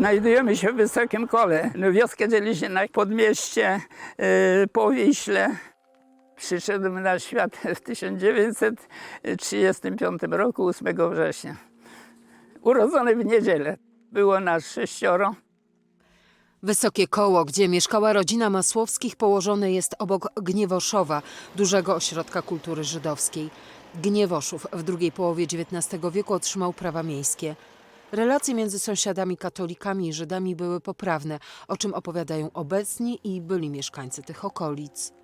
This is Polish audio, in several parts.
Znajdujemy się w Wysokim Kole. No, wioskę dzieli się na Podmieście, yy, Powiśle. Przyszedłem na świat w 1935 roku, 8 września. Urodzony w niedzielę. Było nas sześcioro. Wysokie Koło, gdzie mieszkała rodzina Masłowskich, położone jest obok Gniewoszowa, dużego ośrodka kultury żydowskiej. Gniewoszów w drugiej połowie XIX wieku otrzymał prawa miejskie. Relacje między sąsiadami katolikami i Żydami były poprawne, o czym opowiadają obecni i byli mieszkańcy tych okolic.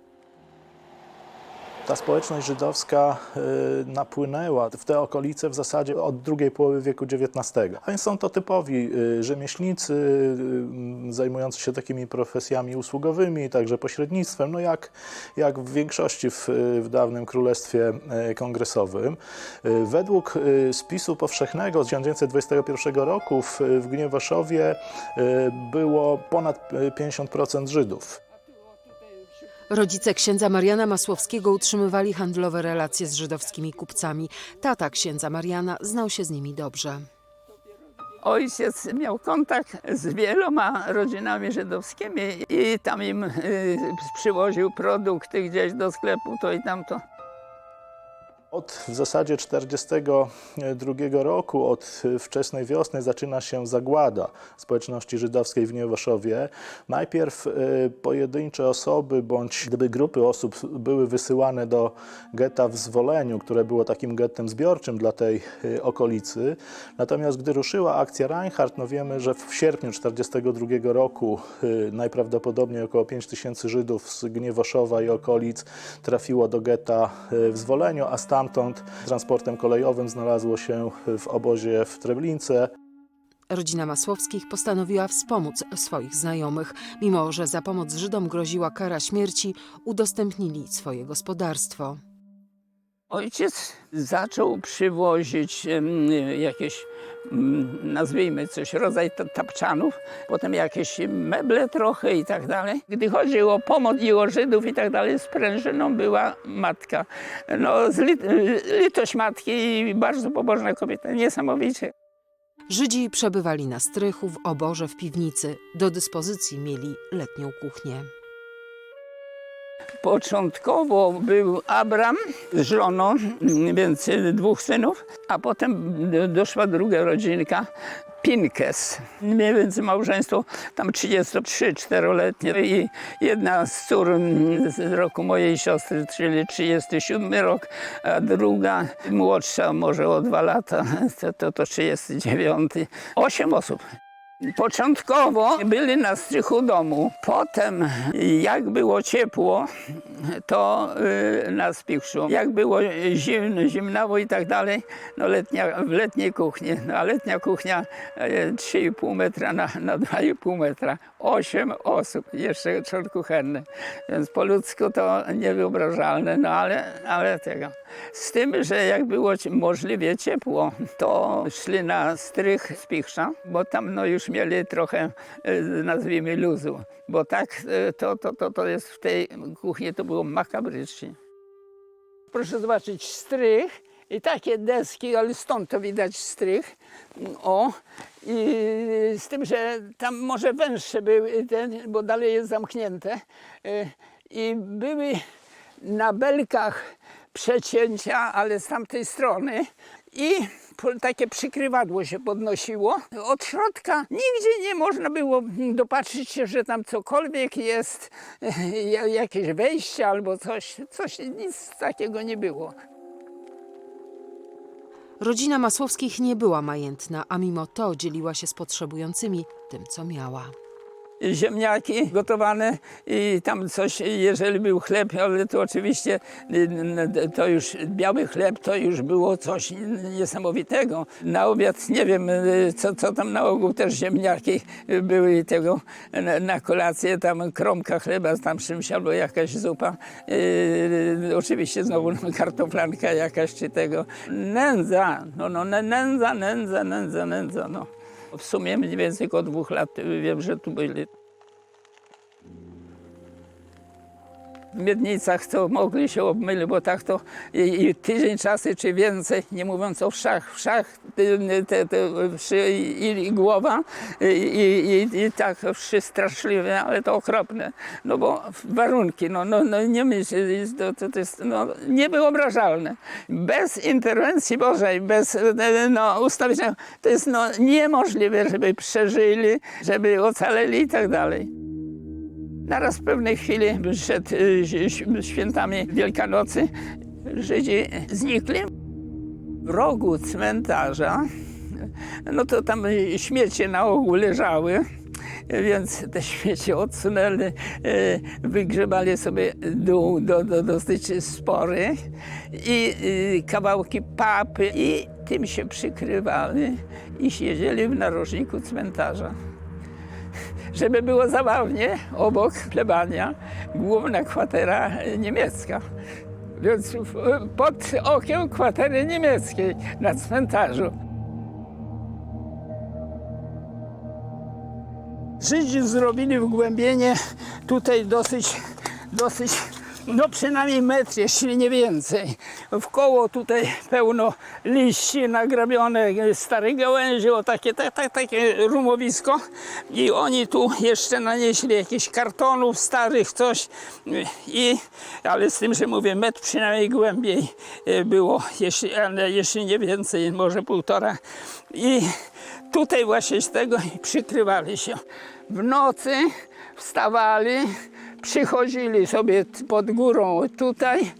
Ta społeczność żydowska y, napłynęła w te okolice w zasadzie od drugiej połowy wieku XIX. A więc są to typowi y, rzemieślnicy y, zajmujący się takimi profesjami usługowymi, także pośrednictwem, no jak, jak w większości w, w dawnym królestwie kongresowym. Według spisu powszechnego z 1921 roku w, w Gniewoszowie było ponad y, 50% Żydów. Rodzice księdza Mariana Masłowskiego utrzymywali handlowe relacje z żydowskimi kupcami. Tata księdza Mariana znał się z nimi dobrze. Ojciec miał kontakt z wieloma rodzinami żydowskimi i tam im y, przywoził produkty gdzieś do sklepu, to i tamto. Od w zasadzie 1942 roku, od wczesnej wiosny zaczyna się zagłada społeczności żydowskiej w Niewoszowie. Najpierw y, pojedyncze osoby bądź gdyby grupy osób były wysyłane do getta w Zwoleniu, które było takim gettem zbiorczym dla tej y, okolicy. Natomiast gdy ruszyła akcja Reinhardt, no wiemy, że w sierpniu 1942 roku y, najprawdopodobniej około 5 tysięcy Żydów z Gniewoszowa i okolic trafiło do getta w Zwoleniu, a stamtąd transportem kolejowym znalazło się w obozie w Treblince. Rodzina Masłowskich postanowiła wspomóc swoich znajomych. Mimo, że za pomoc Żydom groziła kara śmierci, udostępnili swoje gospodarstwo. Ojciec zaczął przywozić jakieś, nazwijmy coś, rodzaj ta- tapczanów, potem jakieś meble trochę i tak dalej. Gdy chodzi o pomoc i o Żydów i tak dalej, sprężyną była matka. No, lit, litość matki i bardzo pobożna kobieta, niesamowicie. Żydzi przebywali na strychu, w oborze, w piwnicy. Do dyspozycji mieli letnią kuchnię. Początkowo był Abram z żoną, więc dwóch synów, a potem doszła druga rodzinka, Pinkes. Mniej więcej małżeństwo tam 33-4-letnie i jedna z cór z roku mojej siostry, czyli 37 rok, a druga młodsza może o dwa lata, to, to, to 39. Osiem osób. Początkowo byli na strychu domu. Potem, jak było ciepło, to y, na spichrzu. Jak było zimno, zimnawo i tak dalej, no letnia, w letniej kuchni. No, a letnia kuchnia y, 3,5 metra na, na 2,5 metra. Osiem osób, jeszcze trzon kuchenny. Więc po ludzku to niewyobrażalne, no ale, ale tego. Z tym, że jak było możliwie ciepło, to szli na strych spichrza, bo tam no już mieli trochę, e, nazwijmy, luzu. Bo tak e, to, to, to, to jest w tej kuchni, to było makabrycznie. Proszę zobaczyć strych i takie deski, ale stąd to widać strych. O, i z tym, że tam może węższe były, ten, bo dalej jest zamknięte. E, I były na belkach przecięcia, ale z tamtej strony. I takie przykrywadło się podnosiło. Od środka nigdzie nie można było dopatrzyć się, że tam cokolwiek jest, ja- jakieś wejście albo coś. Coś, nic takiego nie było. Rodzina Masłowskich nie była majętna, a mimo to dzieliła się z potrzebującymi tym, co miała. Ziemniaki gotowane i tam coś, jeżeli był chleb, ale to oczywiście y, to już biały chleb to już było coś niesamowitego. Na obiad nie wiem, y, co, co tam na ogół też ziemniaki były tego. Na, kolację tam kromka chleba z tam czymś albo jakaś zupa. Yy, oczywiście znowu kartoflanka jakaś czy tego. Nędza, no, no nędza, nędza, nędza, nędza, no. W sumie mniej więcej około dwóch lat wiem, że tu byli. Miednicach, to mogli się obmyli, bo tak to i, i tydzień czasu czy więcej, nie mówiąc o wszach, wszach te, te, wszy i, i głowa i, i, i, tak wszy straszliwe, ale to okropne, no bo warunki, no, no, no nie myśl, to, to, to jest no, niewyobrażalne. Bez interwencji Bożej, bez no, ustawienia, to jest no, niemożliwe, żeby przeżyli, żeby ocaleli i tak dalej. Naraz w pewnej chwili przed y, świętami Wielkanocy Żydzi znikli. W rogu cmentarza, no to tam śmiecie na ogół leżały, więc te śmiecie odsunęli, y, wygrzebali sobie dół do, do dosyć spory i y, kawałki papy i tym się przykrywali i siedzieli w narożniku cmentarza. Żeby było zabawnie, obok plebania główna kwatera niemiecka. Więc pod okiem kwatery niemieckiej na cmentarzu. Żydzi zrobili wgłębienie tutaj dosyć, dosyć, no przynajmniej metr, jeśli nie więcej. W koło tutaj pełno liści nagrabione, stare gałęzie, o takie, tak, tak, takie rumowisko. I oni tu jeszcze nanieśli jakichś kartonów starych, coś. I, ale z tym, że mówię, metr przynajmniej głębiej e, było, jeśli, jeśli nie więcej, może półtora. I tutaj właśnie z tego przykrywali się. W nocy wstawali, przychodzili sobie pod górą tutaj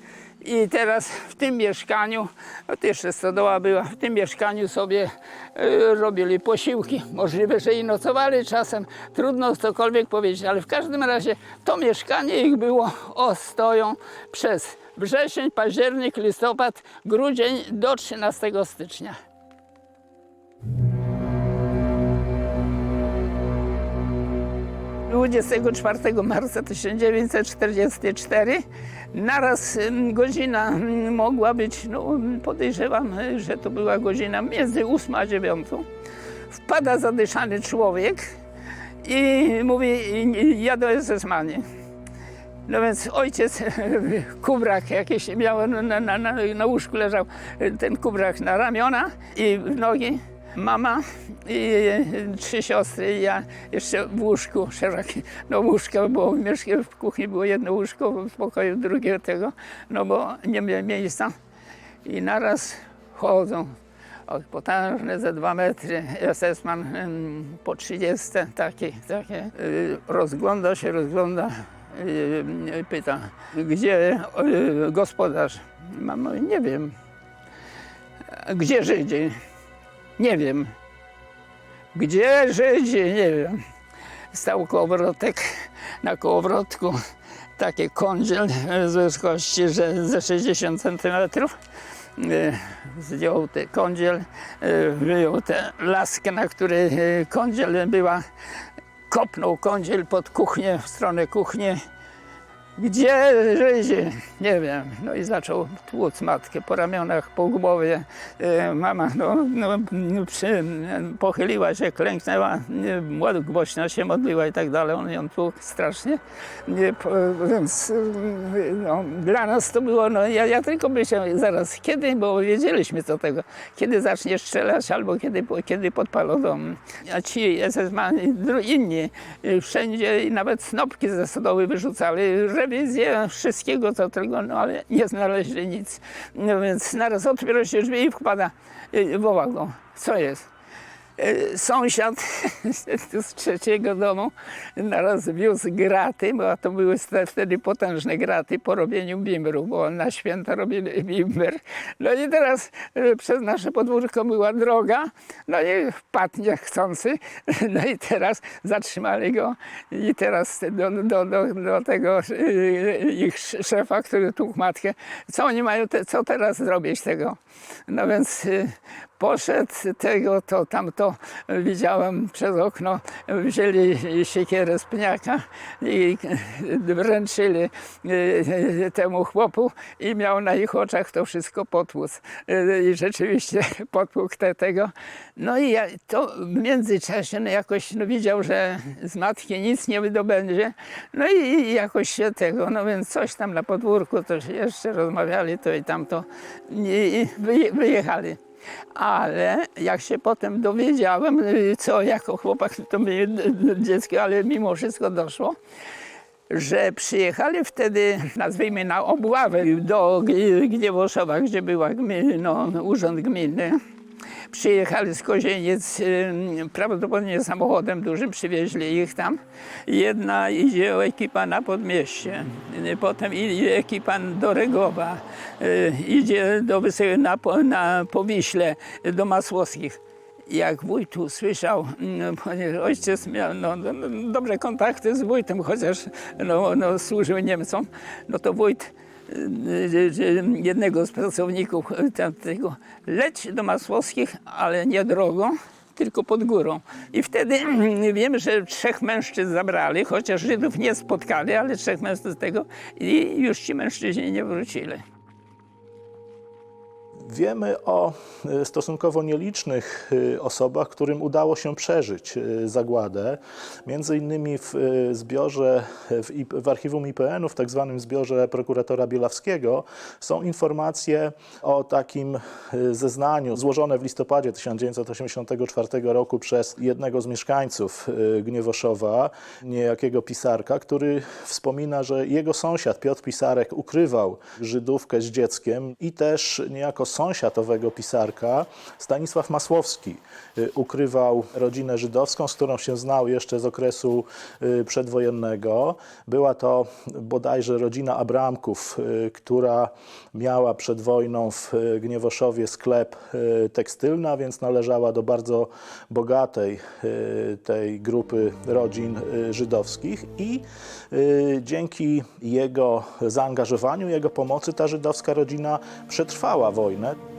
i teraz w tym mieszkaniu, no to jeszcze stodoła była, w tym mieszkaniu sobie e, robili posiłki. Możliwe, że i nocowali czasem, trudno cokolwiek powiedzieć, ale w każdym razie to mieszkanie ich było ostoją przez wrzesień, październik, listopad, grudzień do 13 stycznia. 24 marca 1944. Naraz ym, godzina ym, mogła być, no podejrzewam, że to była godzina między 8 a 9. Wpada zadyszany człowiek i mówi, "I- ja do SS-mani. No więc ojciec, kubrak jakiś miał, na, na, na łóżku leżał ten kubrak na ramiona i w nogi. Mama i trzy siostry i ja jeszcze w łóżku szerokie. No łóżka było w w kuchni było jedno łóżko, w pokoju drugie tego, no bo nie miałem miejsca. I naraz chodzą potężne ze dwa metry, SS-man po 30, takie, takie. y, Rozgląda się, rozgląda, pyta, gdzie y, gospodarz? Mamo, nie wiem. "A Gdzie Żydzi? Nie wiem. Gdzie Żydzi? Nie wiem. Stał kołowrotek, na kołowrotku taki kądziel z wysokości że ze 60 centymetrów. E, Zdjął ten kądziel, e, wyjął tę laskę, na której e, kądziel była. Kopnął kądziel pod kuchnię, w stronę kuchni. Gdzie Żydzi? Nie wiem. No i zaczął tłuc matkę po ramionach, po głowie. E, Mama no, no, przy, pochyliła się, klęknęła, głośno się modliła i tak dalej. On ją tłukł strasznie. Więc no, dla nas to było, no ja, ja tylko myślałem zaraz, kiedy, bo wiedzieliśmy co tego, kiedy zacznie strzelać albo kiedy, kiedy podpalą dom. A ci SS-mani, inni, wszędzie nawet snopki ze stodoły wyrzucali, rewizję wszystkiego co tylko, no ale nie znaleźli nic. No więc naraz otwiera się drzwi i wpada, y, woła go, co jest? E, Sąsiad z trzeciego domu naraz wiózł graty, bo to były wtedy potężne graty po robieniu bimbru, bo na święta robili bimber. No i teraz e, przez nasze podwórko była droga, no i wpadł niechcący, no i teraz zatrzymali go i teraz do, do, do, do tego e, ich szefa, który tłukł matkę, co oni mają, te, co teraz zrobić tego? No więc poszedł tego, to tamto widziałem przez okno, wzięli siekierę z pniaka i wręczyli e, temu chłopu i miał na ich oczach to wszystko potłuc. E, I rzeczywiście potłukł te, tego. No i ja, to w międzyczasie no jakoś no, widział, że z matki nic nie wydobędzie. No i, jakoś się tego, no więc coś tam na podwórku to jeszcze rozmawiali to i tamto i, i wyje- wyjechali. Ale jak się potem dowiedziałem, y, co jako chłopak, to mi y, dziecko, ale mimo wszystko doszło, że przyjechali wtedy, nazwijmy na obławę do Gniewoszowa, gdzie gmi, no, urząd gminy. Przyjechali z Kozieniec, prawdopodobnie samochodem dużym, przywieźli ich tam. Jedna idzie ekipa na Podmieście, y, potem idzie ekipa do Regowa, y, idzie do Wysy- na, na Powiśle, do Masłowskich. Jak wójt usłyszał, mm, ojciec miał no, no, no, dobre kontakty z wójtem, chociaż no, no, służył Niemcom, no to wójt jednego z pracowników y, tamtego leć do Masłowskich, ale nie drogą, tylko pod górą. I wtedy wiem, że trzech mężczyzn zabrali, chociaż Żydów nie spotkali, ale trzech mężczyzn z tego i już ci mężczyźni nie wrócili. Wiemy o e, stosunkowo nielicznych e, osobach, którym udało się przeżyć e, zagładę. Między innymi w zbiorze, w, w archiwum IPN-u, w tak zwanym zbiorze prokuratora Bielawskiego, są informacje o takim zeznaniu złożone w listopadzie 1984 roku przez jednego z mieszkańców Gniewoszowa, niejakiego pisarka, który wspomina, że jego sąsiad Piotr Pisarek ukrywał Żydówkę z dzieckiem i też niejako sąsiad owego pisarka, Stanisław Masłowski, y, ukrywał rodzinę żydowską, z którą się znał jeszcze z okresu y, przedwojennego. Była to bodajże rodzina Abramków, y, która miała przed wojną w Gniewoszowie sklep tekstylny, a więc należała do bardzo bogatej tej grupy rodzin żydowskich i dzięki jego zaangażowaniu, jego pomocy ta żydowska rodzina przetrwała wojnę. Muhammed